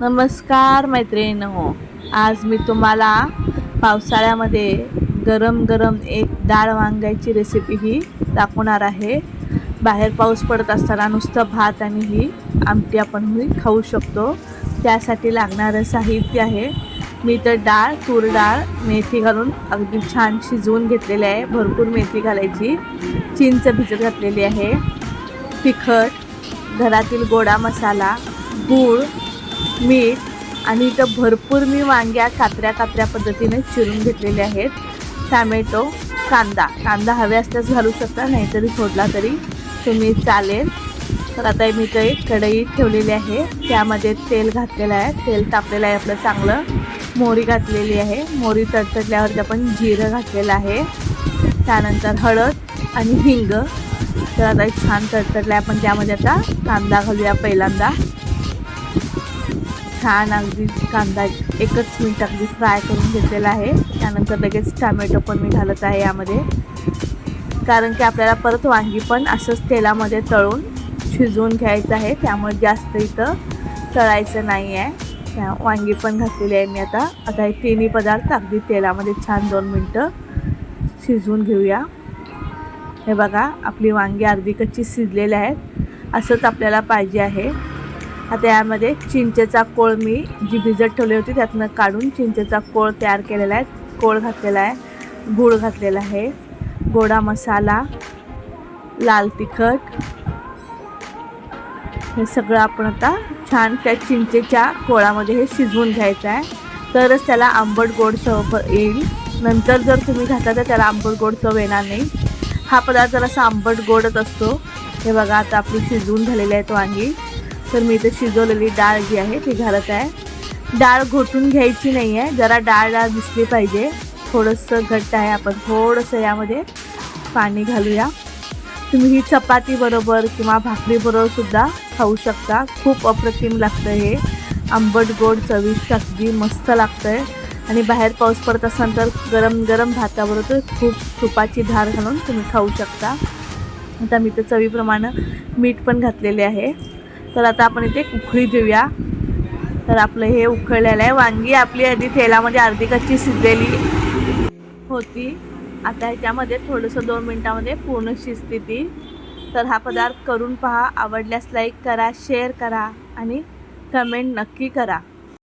नमस्कार मैत्रिणी हो आज मी तुम्हाला पावसाळ्यामध्ये गरम गरम एक डाळ वांग्याची रेसिपी ही दाखवणार आहे. बाहेर पाऊस पडत असताना नुसतं भात आणि ही आमटी आपण ही खाऊ शकतो. त्यासाठी लागणारं साहित्य आहे. मी तर डाळ तूर डाळ मेथी घालून अगदी छान शिजवून घेतलेली आहे. भरपूर मेथी घालायची. चिंच भिजत घातलेली आहे. तिखट घरातील गोडा मसाला गूळ मीठ आणि इथं भरपूर मी वांग्या कात्र्या कात्र्या पद्धतीने चिरून घेतलेले आहेत. टॅमॅटो कांदा. कांदा हवे असल्यास घालू शकता नाहीतरी सोडला तरी. तुम्ही चालेल. तर आता मी इथं एक कढई ठेवलेली आहे. त्यामध्ये तेल घातलेलं आहे. तेल तापलेलं आहे आपलं चांगलं. मोहरी घातलेली आहे. मोहरी तडतडल्यावरती आपण जिरं घातलेलं आहे. त्यानंतर हळद आणि हिंग. तर आता एक छान तडतडलं आहे आपण त्यामध्ये आता कांदा घालूया पहिल्यांदा. छान अगदी कांदा एकच मिनिट अगदी फ्राय करून घेतलेला आहे. त्यानंतर लगेच टॅमॅटो पण मी घालत आहे यामध्ये. कारण की आपल्याला परत वांगी पण असंच तेलामध्ये तळून शिजवून घ्यायचं आहे. त्यामुळे जास्त इथं तळायचं नाही आहे. त्या वांगी पण घातलेली आहे मी आता. आता हे तिन्ही पदार्थ अगदी तेलामध्ये छान दोन मिनटं शिजवून घेऊया. हे बघा आपली वांगी अर्धी कच्ची शिजलेली आहेत असंच आपल्याला पाहिजे आहे. आता यामध्ये चिंचेचा कोळ मी जी भिजत ठेवली होती त्यातनं काढून चिंचेचा कोळ तयार केलेला आहे. कोळ घातलेला आहे. गूळ घातलेला आहे. गोडा मसाला लाल तिखट. हे सगळं आपण आता छान त्या चिंचेच्या कोळामध्ये हे शिजवून घ्यायचं आहे. तरच त्याला आंबट गोड चव येईल. नंतर जर तुम्ही घातला तर त्याला आंबट गोड चव येणार नाही. हा पदार्थ जरासा आंबट गोडच असतो. हे बघा आता आपली शिजवून झालेली आहेत वांगी. तर मी इथे शिजवलेली डाळ जी आहे ती घालत आहे. डाळ घोटून घ्यायची नाही आहे जरा डाळ डाळ दिसली पाहिजे. थोडंसं घट्ट आहे आपण थोडंसं यामध्ये पाणी घालूया. तुम्ही ही चपाती बरोबर किंवा भाकरीबरोबरसुद्धा सुद्धा खाऊ शकता. खूप अप्रतिम लागतं हे. आंबट गोड चविष्ट अगदी मस्त लागतं आहे आणि बाहेर पाऊस पडत असाल तर गरम गरम भाताबरोबर खूप तुपाची धार घालून तुम्ही खाऊ शकता. आता मी तर चवीप्रमाणे मीठ पण घातलेले आहे. तर आता आपण इथे उकळी देऊया तर आपलं हे उकळलेलं आहे. वांगी आपली आधी तेलामध्ये अर्धी कच्ची शिजलेली होती. आता ह्याच्यामध्ये थोडंसं दोन मिनटामध्ये पूर्ण शिजते ती. तर हा पदार्थ करून पहा. आवडल्यास लाईक करा शेअर करा आणि कमेंट नक्की करा.